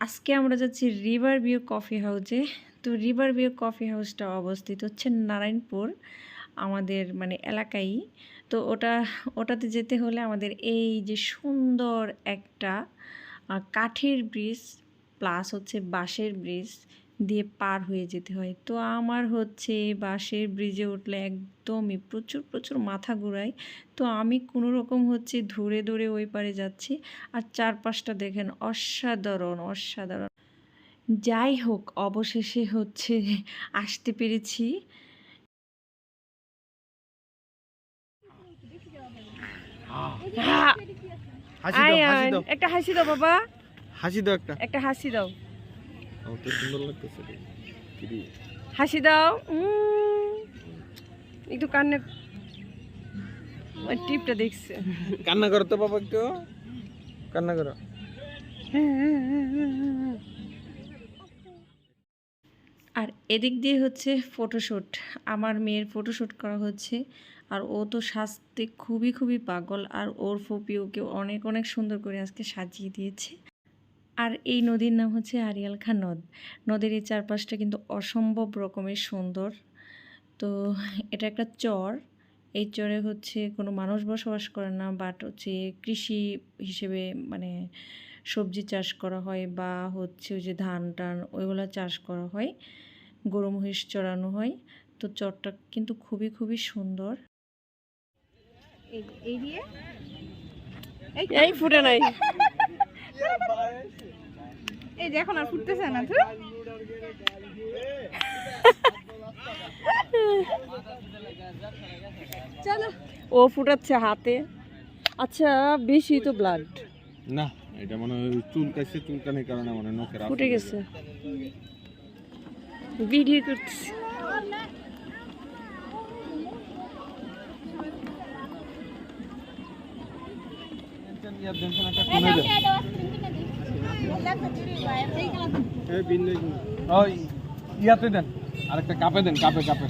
আজকে আমরা যাচ্ছি রিভার ভিউ কফি হাউসে। তো রিভার ভিউ কফি হাউসটা অবস্থিত হচ্ছে নারায়ণপুর, আমাদের মানে এলাকায় তো ওটা, ওটাতে যেতে হলে আমাদের এই যে সুন্দর একটা কাঠের ব্রিজ প্লাস হচ্ছে বাঁশের ব্রিজ দিয়ে পার হয়ে যেতে হয়। তো আমার হচ্ছে বাঁশের ব্রিজে উঠলে একদমই প্রচুর প্রচুর মাথা ঘুরায়। তো আমি কোনো রকম হচ্ছে ধরে ধরে ওই পারে যাচ্ছি। আর চারপাশটা দেখেন অসাধারণ অসাধারণ। যাই হোক অবশেষে হচ্ছে আসতে পেরেছি। একটা হাসি দাও বাবা। হাসি দাও একটা। একটা হাসি দাও। আমার তো সুন্দর লাগতেছে রে। কি রে? হাসি দাও। উম, একটু কান্না ওই টিপটা দেখছে। কান্না করো তো বাবা একটু। কান্না করো। আর এদিক দিয়ে হচ্ছে ফটোশ্যুট আমার মেয়ের ফটোশ্যুট করা হচ্ছে। আর ও তো সাজতে খুবই খুবই পাগল। আর ওর ফুপি ওকে অনেক অনেক সুন্দর করে আজকে সাজিয়ে দিয়েছে। আর এই নদীর নাম হচ্ছে আরিয়াল খাঁ নদ। নদীর এই চারপাশটা কিন্তু অসম্ভব রকমের সুন্দর। তো এটা একটা চর। এই চরে হচ্ছে কোনো মানুষ বসবাস করে না বাট হচ্ছে কৃষি হিসেবে মানে সবজি চাষ করা হয় বা হচ্ছে ওই যে ধান টান ওইগুলো চাষ করা হয়। গরু মহিষ চড়ানো হয়। তো চরটা কিন্তু খুবই খুবই সুন্দর। এই দিয়ে? এই ফুটে নাই। এই যে এখন আর ফুটতেছে না তো চলো। ও ফুটাচ্ছে হাতে। আচ্ছা বেশি তো ব্লাড না এটা মনে হয় চুলকাইছে চুলকানির কারণে মনে হয় নখের ফুটে গেছে। ভিডিও করতেছি ওই ইয়াতে দেন। আরেকটা কাপে দেন কাপে কাপে।